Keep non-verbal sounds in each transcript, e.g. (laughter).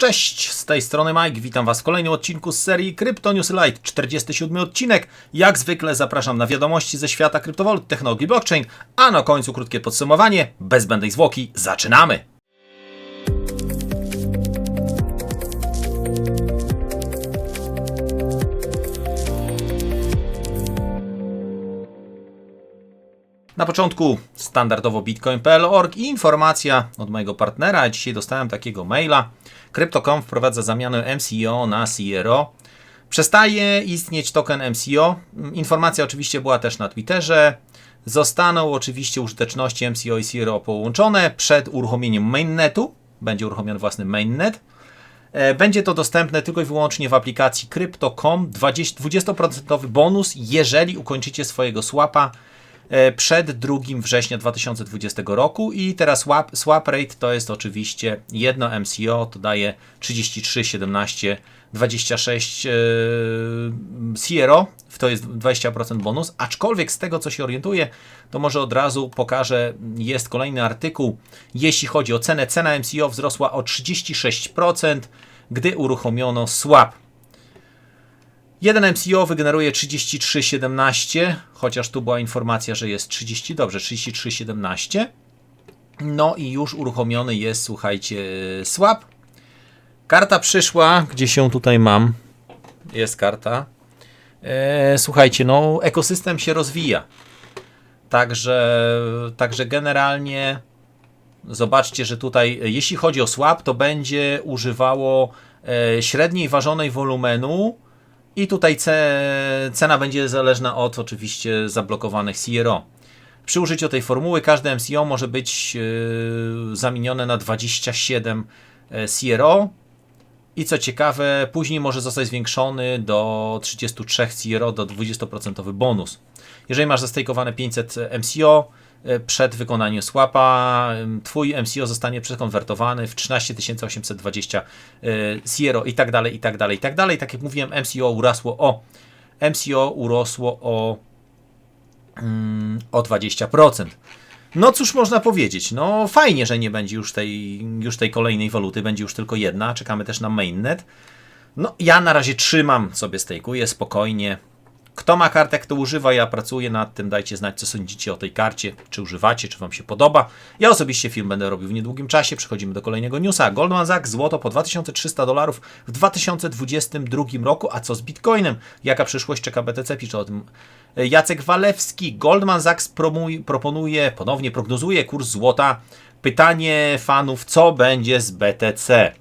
Cześć, z tej strony Mike, witam Was w kolejnym odcinku z serii Crypto News Lite, 47 odcinek. Jak zwykle zapraszam na wiadomości ze świata kryptowalut, technologii blockchain, a na końcu krótkie podsumowanie. Bez zbędnej zwłoki, zaczynamy! Na początku standardowo bitcoin.pl.org i informacja od mojego partnera. Dzisiaj dostałem takiego maila. Crypto.com wprowadza zamianę MCO na CRO. Przestaje istnieć token MCO. Informacja oczywiście była też na Twitterze. Zostaną oczywiście użyteczności MCO i CRO połączone przed uruchomieniem mainnetu. Będzie uruchomiony własny mainnet. E, Będzie to dostępne tylko i wyłącznie w aplikacji Crypto.com. 20% 20% bonus, jeżeli ukończycie swojego swapa e, przed 2 września 2020 roku i teraz swap, swap rate to jest oczywiście jedno MCO, to daje 33, 17, 26 e, CRO, to jest 20% bonus, aczkolwiek z tego co się orientuję, to może od razu pokażę, jest kolejny artykuł, jeśli chodzi o cenę, cena MCO wzrosła o 36%, gdy uruchomiono swap. Jeden MCO wygeneruje 33,17, chociaż tu była informacja, że jest 30, dobrze, 33,17. No i już uruchomiony jest, słuchajcie, swap. Karta przyszła, gdzie się tutaj mam. Jest karta. E, słuchajcie, no ekosystem się rozwija. Także, także generalnie zobaczcie, że tutaj jeśli chodzi o swap, to będzie używało e, średniej ważonej wolumenu i tutaj ce, cena będzie zależna od oczywiście zablokowanych CRO. Przy użyciu tej formuły każde MCO może być e, zamienione na 27 e, CRO i co ciekawe, później może zostać zwiększony do 33 CRO do 20% bonus. Jeżeli masz zastejkowane 500 MCO przed wykonaniem swapa, twój MCO zostanie przekonwertowany w 13820 e, CRO i tak dalej, i tak dalej, i tak dalej. Tak jak mówiłem, MCO urosło o MCO urosło o, mm, o 20%. No cóż można powiedzieć, no fajnie, że nie będzie już tej, już tej kolejnej waluty, będzie już tylko jedna, czekamy też na mainnet. No ja na razie trzymam sobie stejkuję spokojnie. Kto ma kartę, kto używa, ja pracuję nad tym, dajcie znać co sądzicie o tej karcie, czy używacie, czy wam się podoba. Ja osobiście film będę robił w niedługim czasie, przechodzimy do kolejnego newsa. Goldman Sachs, złoto po 2300 dolarów w 2022 roku, a co z Bitcoinem? Jaka przyszłość czeka BTC? Pisze o tym Jacek Walewski. Goldman Sachs promuj, proponuje, ponownie prognozuje kurs złota. Pytanie fanów, co będzie z BTC?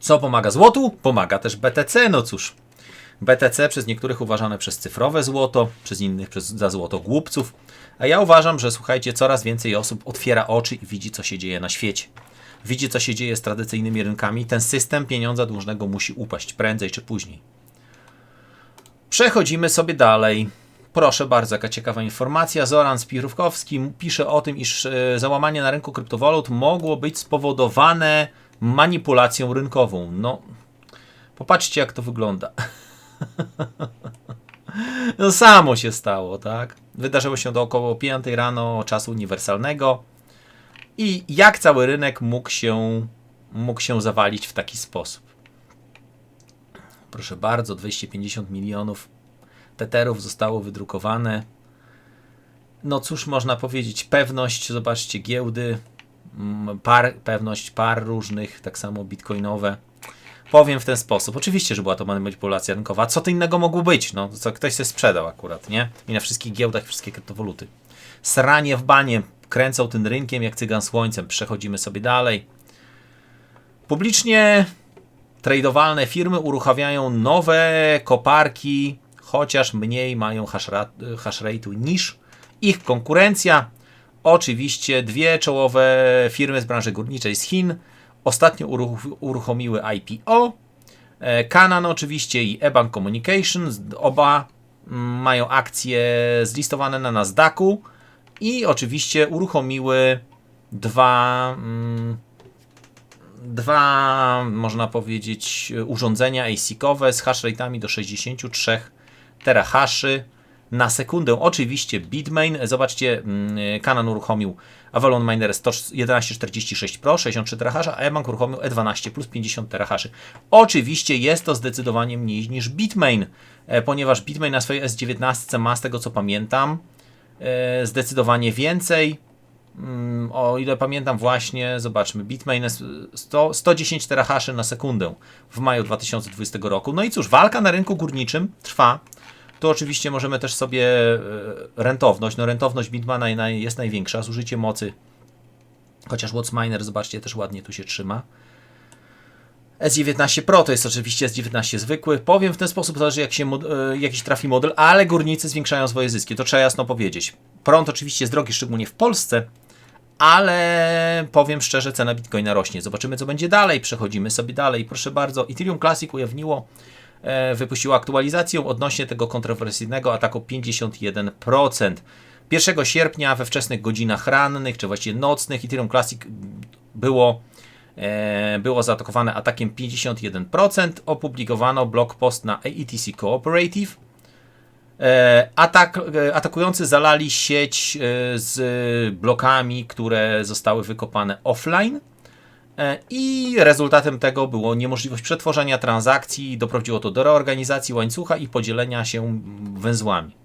Co pomaga złotu? Pomaga też BTC, no cóż. BTC przez niektórych uważane przez cyfrowe złoto, przez innych przez, za złoto głupców. A ja uważam, że słuchajcie, coraz więcej osób otwiera oczy i widzi, co się dzieje na świecie. Widzi, co się dzieje z tradycyjnymi rynkami. Ten system pieniądza dłużnego musi upaść prędzej czy później. Przechodzimy sobie dalej. Proszę bardzo, jaka ciekawa informacja. Zoran Spirówkowski pisze o tym, iż e, załamanie na rynku kryptowalut mogło być spowodowane manipulacją rynkową. No, popatrzcie, jak to wygląda. (laughs) (laughs) No samo się stało, tak? Wydarzyło się to około 5 rano czasu uniwersalnego. I jak cały rynek mógł się, mógł się zawalić w taki sposób? Proszę bardzo, 250 milionów teterów zostało wydrukowane. No cóż można powiedzieć, pewność, zobaczcie, giełdy, mm, par, pewność par różnych, tak samo bitcoinowe. Powiem w ten sposób. Oczywiście, że była to manipulacja rynkowa. Co to innego mogło być? No, co ktoś się sprzedał akurat, nie? I na wszystkich giełdach wszystkie kryptowaluty. Sranie w banie. Kręcą tym rynkiem jak cygan słońcem. Przechodzimy sobie dalej. Publicznie tradowalne firmy uruchamiają nowe koparki, chociaż mniej mają hash hash niż ich konkurencja. Oczywiście dwie czołowe firmy z branży górniczej z Chin ostatnio uruch- uruchomiły IPO. E, Canon oczywiście i eBank Communications, oba mm, mają akcje zlistowane na Nasdaqu i oczywiście uruchomiły dwa mm, dwa, można powiedzieć, urządzenia ASIC-owe z hash rate'ami do 63 terahaszy. Na sekundę. Oczywiście Bitmain, zobaczcie, mm, Canon uruchomił Avalon Miner 1146 Pro, 63 terahasza, a eBank uruchomił E12 plus 50 terahaszy. Oczywiście jest to zdecydowanie mniej niż Bitmain, e, ponieważ Bitmain na swojej S19 ma, z tego co pamiętam, e, zdecydowanie więcej. Mm, o ile pamiętam właśnie, zobaczmy, Bitmain jest 100, 110 terahaszy na sekundę w maju 2020 roku. No i cóż, walka na rynku górniczym trwa. Tu oczywiście możemy też sobie e, rentowność, no rentowność Bitmana jest największa, zużycie mocy, chociaż Watts Miner, zobaczcie, też ładnie tu się trzyma. S19 Pro to jest oczywiście S19 zwykły. Powiem w ten sposób, zależy jak się e, jakiś trafi model, ale górnicy zwiększają swoje zyski, to trzeba jasno powiedzieć. Prąd oczywiście jest drogi, szczególnie w Polsce, ale powiem szczerze, cena Bitcoina rośnie. Zobaczymy, co będzie dalej. Przechodzimy sobie dalej. Proszę bardzo, Ethereum Classic ujawniło, wypuściło aktualizację odnośnie tego kontrowersyjnego ataku 51%. 1 sierpnia we wczesnych godzinach rannych, czy właściwie nocnych, Ethereum Classic było, e, było zaatakowane atakiem 51%. Opublikowano blog post na AETC Cooperative E, atak, e, atakujący zalali sieć e, z blokami, które zostały wykopane offline. I rezultatem tego było niemożliwość przetworzenia transakcji, doprowadziło to do reorganizacji łańcucha i podzielenia się węzłami.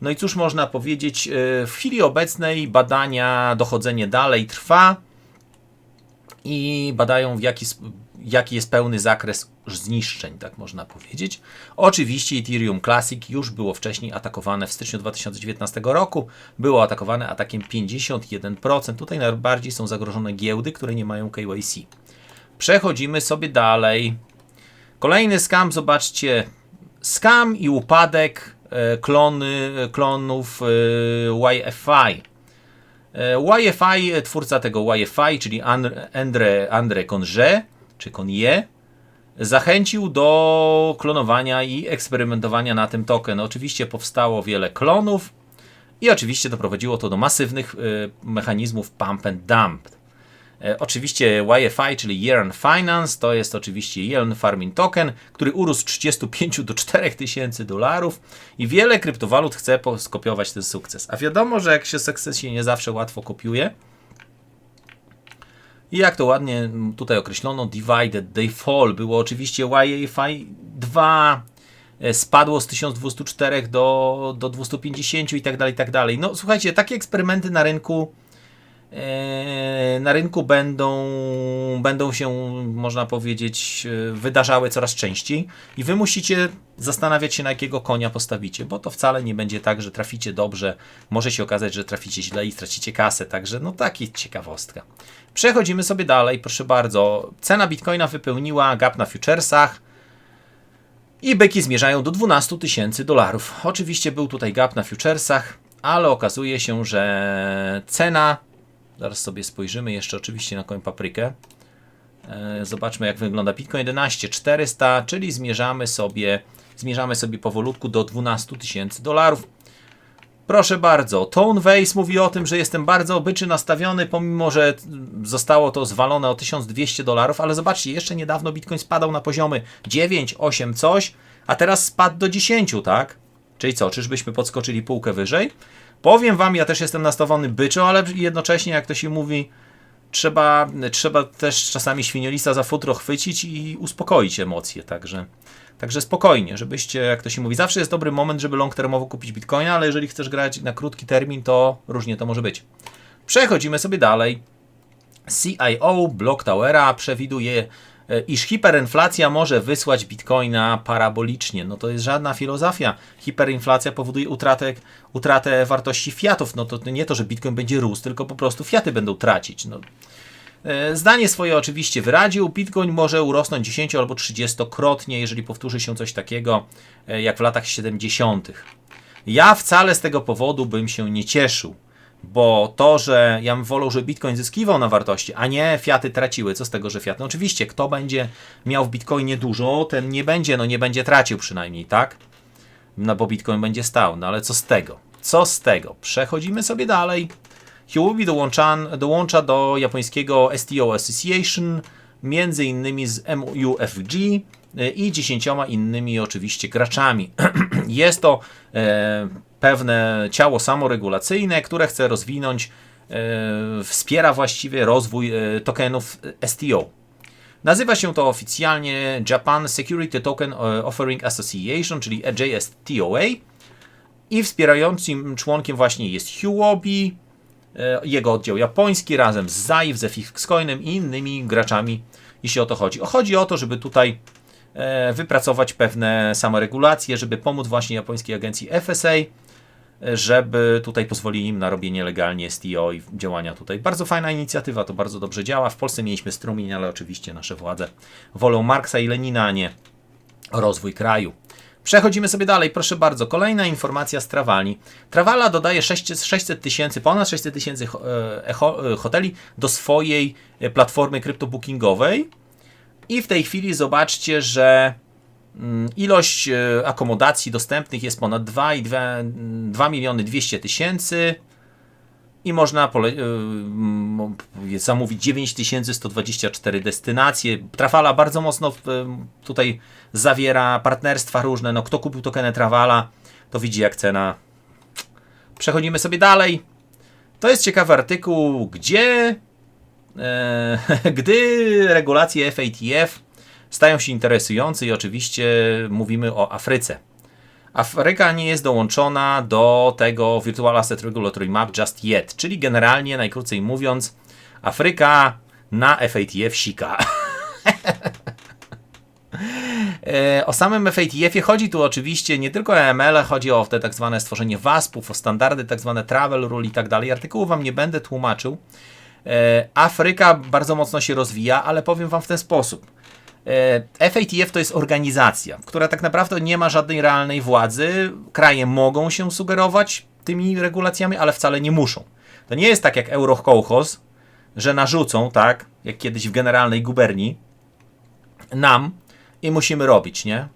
No i cóż można powiedzieć, w chwili obecnej badania, dochodzenie dalej trwa i badają w jaki, jaki jest pełny zakres zniszczeń, tak można powiedzieć. Oczywiście Ethereum Classic już było wcześniej atakowane w styczniu 2019 roku. Było atakowane atakiem 51%. Tutaj najbardziej są zagrożone giełdy, które nie mają KYC. Przechodzimy sobie dalej. Kolejny scam, zobaczcie. Scam i upadek e, klony, klonów e, YFI. YFI, e, twórca tego YFI, czyli Andre, Andre Conge, czy Conje, zachęcił do klonowania i eksperymentowania na tym token. Oczywiście powstało wiele klonów i oczywiście doprowadziło to do masywnych y, mechanizmów pump and dump. E, oczywiście YFI, czyli Year on Finance, to jest oczywiście Year on Farming Token, który urósł z 35 do 4000 dolarów i wiele kryptowalut chce skopiować ten sukces. A wiadomo, że jak się sukces się nie zawsze łatwo kopiuje, i jak to ładnie tutaj określono, divided, they fall, było oczywiście YAFI 2, e, spadło z 1204 do, do 250 i tak dalej, i tak dalej. No słuchajcie, takie eksperymenty na rynku na rynku będą, będą się, można powiedzieć, e, wydarzały coraz częściej i wy musicie zastanawiać się, na jakiego konia postawicie, bo to wcale nie będzie tak, że traficie dobrze, może się okazać, że traficie źle i stracicie kasę, także no taki ciekawostka. Przechodzimy sobie dalej, proszę bardzo. Cena Bitcoina wypełniła gap na futuresach i byki zmierzają do 12 tysięcy dolarów. Oczywiście był tutaj gap na futuresach, ale okazuje się, że cena, zaraz sobie spojrzymy jeszcze oczywiście na koń paprykę. E, zobaczmy jak wygląda Bitcoin 11400, czyli zmierzamy sobie, zmierzamy sobie powolutku do 12 tysięcy dolarów. Proszę bardzo, Tone Vase mówi o tym, że jestem bardzo obyczy nastawiony, pomimo że zostało to zwalone o 1200 dolarów, ale zobaczcie, jeszcze niedawno Bitcoin spadał na poziomy 9, 8 coś, a teraz spadł do 10, tak? Czyli co, czyżbyśmy podskoczyli półkę wyżej? Powiem Wam, ja też jestem nastawiony byczo, ale jednocześnie, jak to się mówi, trzeba, trzeba też czasami świniolista za futro chwycić i uspokoić emocje, także... Także spokojnie, żebyście, jak to się mówi, zawsze jest dobry moment, żeby long termowo kupić bitcoina, ale jeżeli chcesz grać na krótki termin, to różnie to może być. Przechodzimy sobie dalej. CIO Block Towera przewiduje, iż hiperinflacja może wysłać bitcoina parabolicznie. No to jest żadna filozofia. Hiperinflacja powoduje utratę, utratę wartości fiatów. No to nie to, że bitcoin będzie rósł, tylko po prostu fiaty będą tracić. No, E, zdanie swoje oczywiście wyraził. Bitcoin może urosnąć 10 albo 30-krotnie, jeżeli powtórzy się coś takiego e, jak w latach 70. Ja wcale z tego powodu bym się nie cieszył, bo to, że ja bym wolał, żeby Bitcoin zyskiwał na wartości, a nie fiaty traciły. Co z tego, że fiaty? No oczywiście, kto będzie miał w Bitcoinie dużo, ten nie będzie, no nie będzie tracił przynajmniej, tak? No bo Bitcoin będzie stał, no ale co z tego? Co z tego? Przechodzimy sobie dalej. Huobi dołącza, dołącza do japońskiego STO Association, między innymi z MUFG e, i dziesięcioma innymi oczywiście graczami. (clears throat) Jest to e, pewne ciało samoregulacyjne, które chce rozwinąć, e, wspiera właściwie rozwój e, tokenów STO. Nazywa się to oficjalnie Japan Security Token Offering Association, czyli JSTOA i wspierającym członkiem właśnie jest Huobi, jego oddział japoński razem z ZAI, z FXCoinem i innymi graczami, jeśli o to chodzi. Chodzi o to, żeby tutaj E, wypracować pewne samoregulacje, żeby pomóc właśnie japońskiej agencji FSA, żeby tutaj pozwolili im na robienie legalnie STO i działania tutaj. Bardzo fajna inicjatywa, to bardzo dobrze działa. W Polsce mieliśmy strumień, ale oczywiście nasze władze wolą Marksa i Lenina, a nie rozwój kraju. Przechodzimy sobie dalej, proszę bardzo. Kolejna informacja z Trawali. Trawala dodaje 600 tysięcy, ponad 600 tysięcy e, hoteli do swojej e, platformy kryptobookingowej i w tej chwili zobaczcie, że ilość e, akomodacji dostępnych jest ponad 2 i 2, 2 miliony 200 tysięcy i można e, zamówić 9124 destynacje. Trafala bardzo mocno e, tutaj zawiera partnerstwa różne. No, kto kupił tokeny Trafala, to widzi jak cena. Przechodzimy sobie dalej. To jest ciekawy artykuł, gdzie E, (laughs) gdy regulacje FATF stają się interesujące i oczywiście mówimy o Afryce. Afryka nie jest dołączona do tego Virtual Asset Regulatory Map just yet, czyli generalnie, najkrócej mówiąc, Afryka na FATF sika. (laughs) E, o samym FATF-ie chodzi tu oczywiście nie tylko o ML, chodzi o te tak zwane stworzenie WASP-ów, o standardy tak zwane travel rule i tak dalej. Artykułu Wam nie będę tłumaczył. E, Afryka bardzo mocno się rozwija, ale powiem Wam w ten sposób. E, FATF to jest organizacja, która tak naprawdę nie ma żadnej realnej władzy. Kraje mogą się sugerować tymi regulacjami, ale wcale nie muszą. To nie jest tak jak Eurokołchoz, że narzucą, tak, jak kiedyś w generalnej guberni, nam i musimy robić, nie?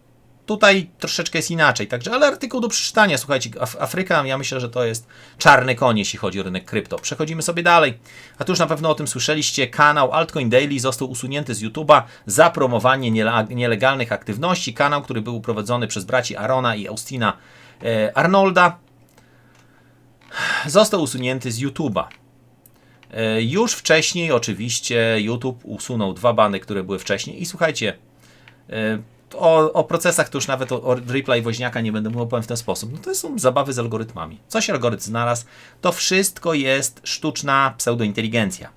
Tutaj troszeczkę jest inaczej, także, ale artykuł do przeczytania. Słuchajcie, Af Afryka, ja myślę, że to jest czarny koń, jeśli chodzi o rynek krypto. Przechodzimy sobie dalej. A tu już na pewno o tym słyszeliście. Kanał Altcoin Daily został usunięty z YouTube'a za promowanie nielegalnych aktywności. Kanał, który był prowadzony przez braci Arona i Austina e, Arnolda, został usunięty z YouTube'a. E, już wcześniej, oczywiście, YouTube usunął dwa bany, które były wcześniej. I słuchajcie, e, o, o, procesach to już nawet o, o replay woźniaka nie będę mówił, powiem w ten sposób. No to są zabawy z algorytmami. Coś algorytm znalazł, to wszystko jest sztuczna pseudointeligencja.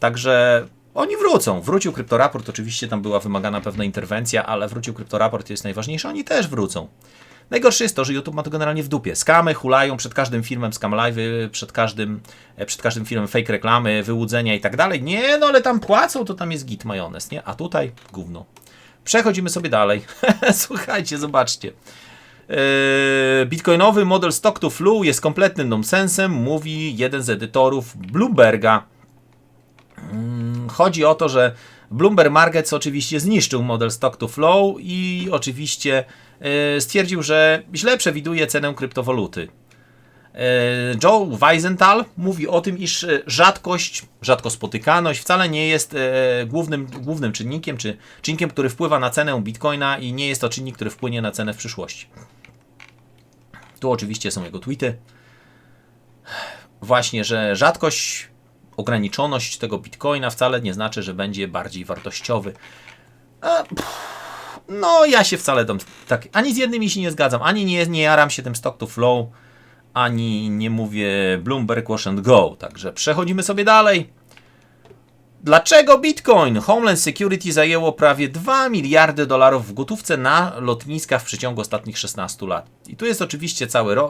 Także oni wrócą. Wrócił kryptoraport, oczywiście tam była wymagana pewna interwencja, ale wrócił kryptoraport, jest najważniejsze, oni też wrócą. Najgorsze jest to, że YouTube ma to generalnie w dupie. Skamy hulają przed każdym filmem, scam live, przed każdym, e, przed każdym filmem fake reklamy, wyłudzenia i tak dalej. Nie, no ale tam płacą, to tam jest git majonez, nie? A tutaj gówno. Przechodzimy sobie dalej. (laughs) Słuchajcie, zobaczcie. Yy, bitcoinowy model stock to flow jest kompletnym nonsensem, mówi jeden z edytorów Bloomberga. Yy, chodzi o to, że Bloomberg Markets oczywiście zniszczył model stock to flow i oczywiście yy, stwierdził, że źle przewiduje cenę kryptowaluty. E, Joe Weisenthal mówi o tym, iż e, rzadkość, rzadko spotykaność wcale nie jest e, głównym, głównym czynnikiem, czy czynnikiem, który wpływa na cenę bitcoina i nie jest to czynnik, który wpłynie na cenę w przyszłości. Tu oczywiście są jego tweety. Właśnie, że rzadkość, ograniczoność tego bitcoina wcale nie znaczy, że będzie bardziej wartościowy. no, ja się wcale tam tak, ani z jednymi się nie zgadzam, ani nie, nie jaram się tym stock to flow ani nie mówię Bloomberg Wash and Go. Także przechodzimy sobie dalej. Dlaczego Bitcoin? Homeland Security zajęło prawie 2 miliardy dolarów w gotówce na lotniskach w przeciągu ostatnich 16 lat. I tu jest oczywiście cały, e,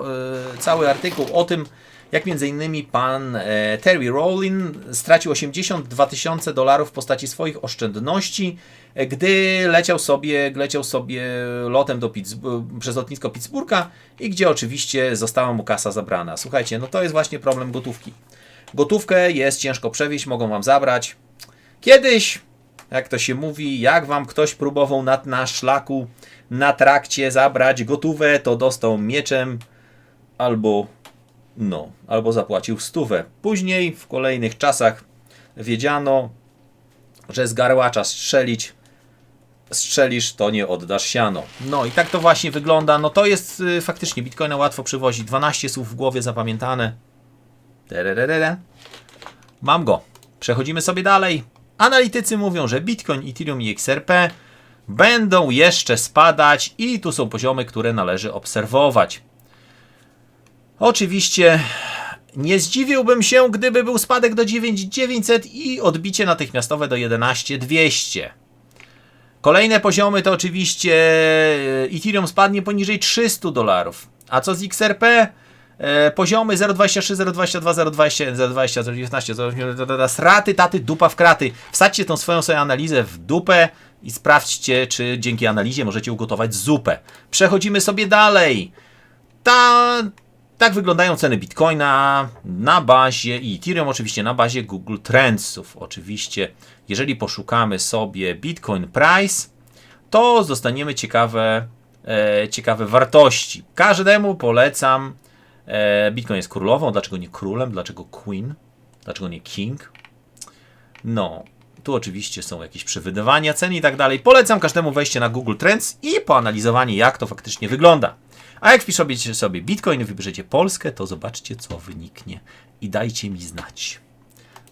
cały artykuł o tym, jak między innymi pan e, Terry Rowling stracił 82 tysiące dolarów w postaci swoich oszczędności, gdy leciał sobie, leciał sobie lotem do przez lotnisko Pittsburgha i gdzie oczywiście została mu kasa zabrana. Słuchajcie, no to jest właśnie problem gotówki. Gotówkę jest ciężko przewieźć, mogą wam zabrać. Kiedyś, jak to się mówi, jak wam ktoś próbował na, na szlaku, na trakcie zabrać gotówę, to dostał mieczem albo no, albo zapłacił stówę. Później, w kolejnych czasach, wiedziano, że z garłacza strzelić strzelisz, to nie oddasz siano. No i tak to właśnie wygląda. No to jest y, faktycznie Bitcoina łatwo przywozić. 12 słów w głowie zapamiętane. Tererere. Mam go. Przechodzimy sobie dalej. Analitycy mówią, że Bitcoin, Ethereum i XRP będą jeszcze spadać i tu są poziomy, które należy obserwować. Oczywiście nie zdziwiłbym się, gdyby był spadek do 9900 i odbicie natychmiastowe do 11200. Kolejne poziomy to oczywiście e, Ethereum spadnie poniżej 300 dolarów. A co z XRP? E, poziomy 0,23, 0,22, 0,20, 0,20, 0,19, 0,19, sraty, taty, dupa w kraty. Wsadźcie tą swoją sobie analizę w dupę i sprawdźcie, czy dzięki analizie możecie ugotować zupę. Przechodzimy sobie dalej. Ta, tak wyglądają ceny Bitcoina na bazie i Ethereum oczywiście na bazie Google Trendsów. Oczywiście, jeżeli poszukamy sobie Bitcoin Price, to dostaniemy ciekawe, e, ciekawe wartości. Każdemu polecam. E, Bitcoin jest królową, dlaczego nie królem, dlaczego queen, dlaczego nie king? No, tu oczywiście są jakieś przewidywania cen i tak dalej. Polecam każdemu wejście na Google Trends i poanalizowanie, jak to faktycznie wygląda. A jak wpiszecie sobie Bitcoin wybierzecie Polskę, to zobaczcie, co wyniknie i dajcie mi znać.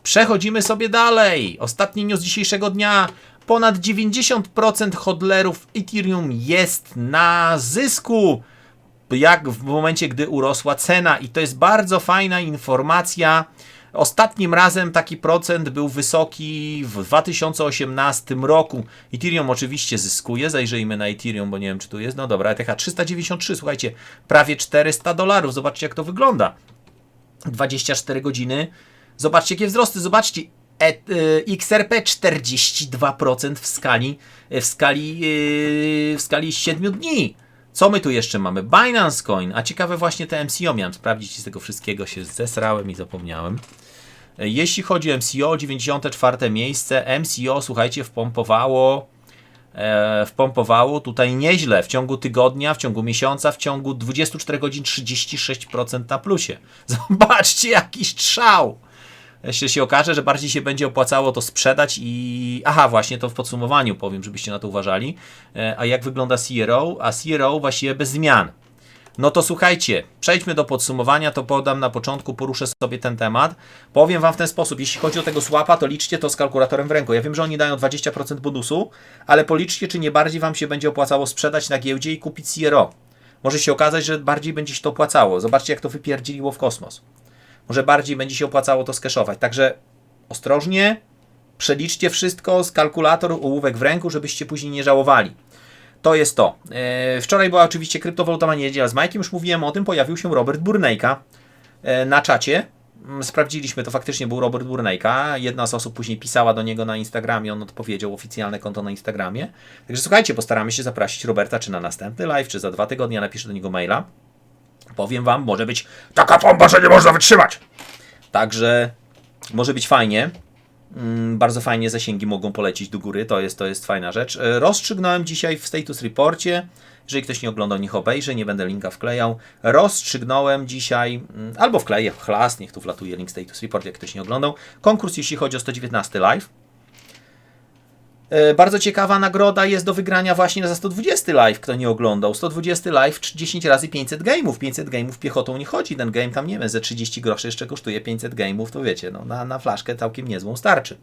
Przechodzimy sobie dalej. Ostatni news dzisiejszego dnia. Ponad 90% hodlerów Ethereum jest na zysku, jak w momencie, gdy urosła cena. I to jest bardzo fajna informacja. Ostatnim razem taki procent był wysoki w 2018 roku. Ethereum oczywiście zyskuje. Zajrzyjmy na Ethereum, bo nie wiem, czy tu jest. No dobra, ETH 393, słuchajcie, prawie 400 dolarów. Zobaczcie, jak to wygląda. 24 godziny. Zobaczcie, jakie wzrosty. Zobaczcie, e, y, XRP 42% w skali, w skali, y, w skali 7 dni. Co my tu jeszcze mamy? Binance Coin, a ciekawe właśnie te MCO miałem sprawdzić i z tego wszystkiego się zesrałem i zapomniałem. E, Jeśli chodzi o MCO, 94 miejsce. MCO, słuchajcie, wpompowało, e, wpompowało tutaj nieźle. W ciągu tygodnia, w ciągu miesiąca, w ciągu 24 godzin 36% na plusie. (laughs) Zobaczcie, jaki strzał! Jeszcze się okaże, że bardziej się będzie opłacało to sprzedać i. Aha, właśnie to w podsumowaniu powiem, żebyście na to uważali. E, A jak wygląda CRO? A CRO właściwie bez zmian. No to słuchajcie, przejdźmy do podsumowania, to podam na początku, poruszę sobie ten temat. Powiem Wam w ten sposób, jeśli chodzi o tego słapa, to liczcie to z kalkulatorem w ręku. Ja wiem, że oni dają 20% bonusu, ale policzcie, czy nie bardziej Wam się będzie opłacało sprzedać na giełdzie i kupić CRO. Może się okazać, że bardziej będzie się to opłacało. Zobaczcie, jak to wypierdziliło w kosmos. Może bardziej będzie się opłacało to skeszować. Także ostrożnie, przeliczcie wszystko z kalkulator, ołówek w ręku, żebyście później nie żałowali. To jest to. E, Wczoraj była oczywiście kryptowalutowa niedziela z Majkiem, już mówiłem o tym, pojawił się Robert Burnejka e, na czacie. Mm, Sprawdziliśmy, to faktycznie był Robert Burnejka. Jedna z osób później pisała do niego na Instagramie, on odpowiedział oficjalne konto na Instagramie. Także słuchajcie, postaramy się zaprosić Roberta czy na następny live, czy za dwa tygodnie, napiszę do niego maila. Powiem Wam, może być taka pompa, że nie można wytrzymać. Także może być fajnie. Mm, Bardzo fajnie zasięgi mogą polecieć do góry, to jest, to jest fajna rzecz. E, Rozstrzygnąłem dzisiaj w status reporcie, jeżeli ktoś nie oglądał, niech obejrzy, nie będę linka wklejał. Rozstrzygnąłem dzisiaj, mm, albo wkleję, chlas, niech tu wlatuje link status report, jak ktoś nie oglądał. Konkurs, jeśli chodzi o 119 live. E, Bardzo ciekawa nagroda jest do wygrania właśnie za 120 live, kto nie oglądał. 120 live 10 razy 500 gameów. 500 gameów piechotą nie chodzi. Ten game tam nie wiem, ze 30 groszy jeszcze kosztuje 500 gameów, to wiecie, no, na, na flaszkę całkiem niezłą starczy.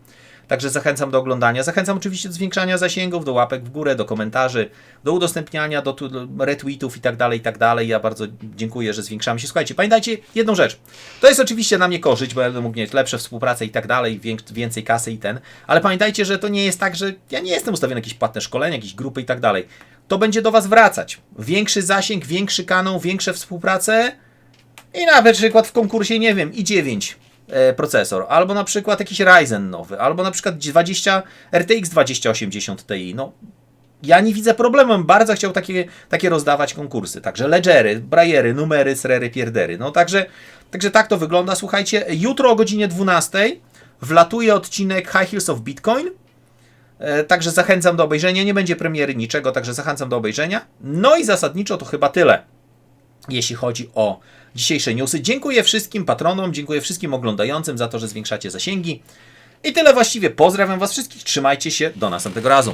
Także zachęcam do oglądania. Zachęcam oczywiście do zwiększania zasięgów, do łapek w górę, do komentarzy, do udostępniania, do, tu- do retweetów i tak dalej, i tak dalej. Ja bardzo dziękuję, że zwiększamy się. Słuchajcie, pamiętajcie jedną rzecz. To jest oczywiście na mnie korzyść, bo ja będę mógł mieć lepsze współpracę i tak dalej, więcej kasy i ten. Ale pamiętajcie, że to nie jest tak, że ja nie jestem ustawiony na jakieś płatne szkolenia, jakieś grupy i tak dalej. To będzie do Was wracać. Większy zasięg, większy kanał, większe współpracę i na przykład w konkursie, nie wiem, i9 e, procesor, albo na przykład jakiś Ryzen nowy, albo na przykład 20 RTX 2080 Ti. No, ja nie widzę problemu, bardzo chciał takie, takie rozdawać konkursy. Także ledgery, brajery, numery, srery, pierdery. No także, także tak to wygląda. Słuchajcie, jutro o godzinie 12 wlatuje odcinek High Heels of Bitcoin. E, Także zachęcam do obejrzenia. Nie będzie premiery niczego, także zachęcam do obejrzenia. No i zasadniczo to chyba tyle jeśli chodzi o dzisiejsze newsy. Dziękuję wszystkim patronom, dziękuję wszystkim oglądającym za to, że zwiększacie zasięgi. I tyle właściwie. Pozdrawiam Was wszystkich. Trzymajcie się. Do następnego razu.